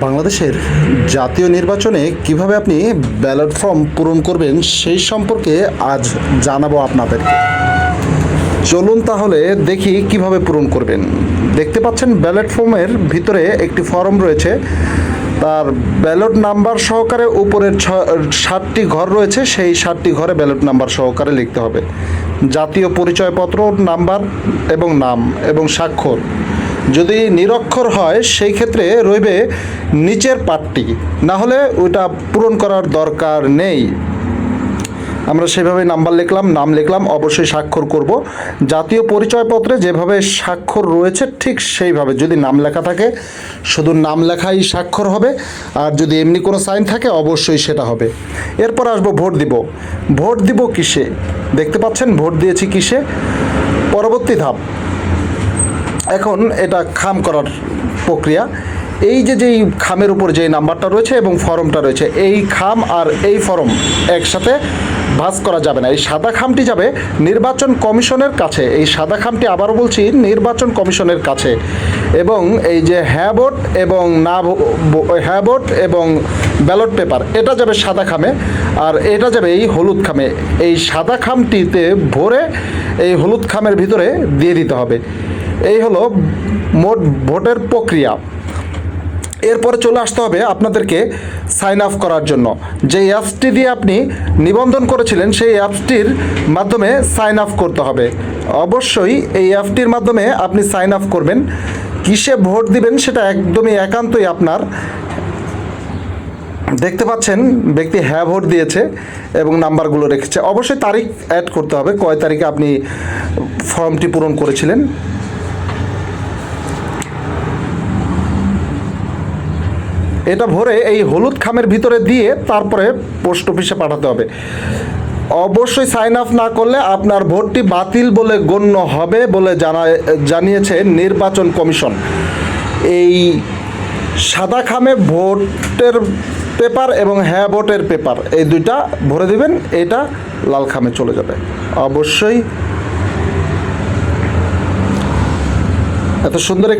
বাংলাদেশের জাতীয় নির্বাচনে কীভাবে আপনি ব্যালট ফর্ম পূরণ করবেন সেই সম্পর্কে আজ জানাব আপনাদেরকে। চলুন তাহলে দেখি কীভাবে পূরণ করবেন। দেখতে পাচ্ছেন ব্যালট ফর্মের ভিতরে একটি ফর্ম রয়েছে। তার ব্যালট নাম্বার সহকারে উপরের ছ- সাতটি ঘর রয়েছে, সেই সাতটি ঘরে ব্যালট নাম্বার সহকারে লিখতে হবে। জাতীয় পরিচয়পত্র, নাম্বার এবং নাম এবং স্বাক্ষর। যদি নিরক্ষর হয়, সেই ক্ষেত্রে রইবে নিচের পাঠটি না হলে ওইটা পূরণ করার দরকার নেই। আমরা সেভাবে নাম্বার লিখলাম, নাম লিখলাম, অবশ্যই স্বাক্ষর করব। জাতীয় পরিচয়পত্রে যেভাবে স্বাক্ষর রয়েছে, ঠিক সেইভাবে। যদি নাম লেখা থাকে, শুধু নাম লেখাই স্বাক্ষর হবে। আর যদি এমনি কোনো সাইন থাকে, অবশ্যই সেটা হবে। এরপর আসব, ভোট দিব। ভোট দিব কিসে? দেখতে পাচ্ছেন, ভোট দিয়েছি কিসে? পরবর্তী ধাপ। এখন এটা খাম করার প্রক্রিয়া। এই যে যেই খামের উপর যে নাম্বারটা রয়েছে এবং ফর্মটা রয়েছে, এই খাম আর এই ফর্ম একসাথে ভাঁজ করা যাবে না। এই সাদা খামটি যাবে নির্বাচন কমিশনের কাছে। এই সাদা খামটি আবারও বলছি, নির্বাচন কমিশনের কাছে। এবং এই যে হ্যাঁ ভোট এবং না হ্যাঁ ভোট এবং ব্যালট পেপার, এটা যাবে সাদা খামে। আর এটা যাবে এই হলুদ খামে। এই সাদা খামটিতে ভরে এই হলুদ খামের ভিতরে দিয়ে দিতে হবে। এই হলো মোট ভোটের প্রক্রিয়া। এরপরে চলে আসতে হবে আপনাদেরকে সাইন আপ করার জন্য। যে অ্যাপসটি দিয়ে আপনি নিবন্ধন করেছিলেন, সেই অ্যাপসটির মাধ্যমে সাইন আপ করতে হবে। অবশ্যই এই অ্যাপটির মাধ্যমে আপনি সাইন আপ করবেন। কিসে ভোট দিবেন সেটা একদমই একান্তই আপনার। দেখতে পাচ্ছেন, ব্যক্তি হ্যাঁ ভোট দিয়েছে এবং নাম্বারগুলো রেখেছে। অবশ্যই তারিখ অ্যাড করতে হবে, কয় তারিখে আপনি ফর্মটি পূরণ করেছিলেন। এটা ভরে এই হলুদ খামের ভিতরে দিয়ে তারপরে পোস্ট অফিসে পাঠাতে হবে। অবশ্যই সাইন আপ না করলে আপনার ভোটটি বাতিল বলে গণ্য হবে বলে জানা, জানিয়েছে নির্বাচন কমিশন। এই সাদা খামে ভোটের পেপার এবং হ্যাঁ ভোটের পেপার, এই দুইটা ভরে দিবেন, এটা লাল খামে চলে যাবে। অবশ্যই। এত সুন্দর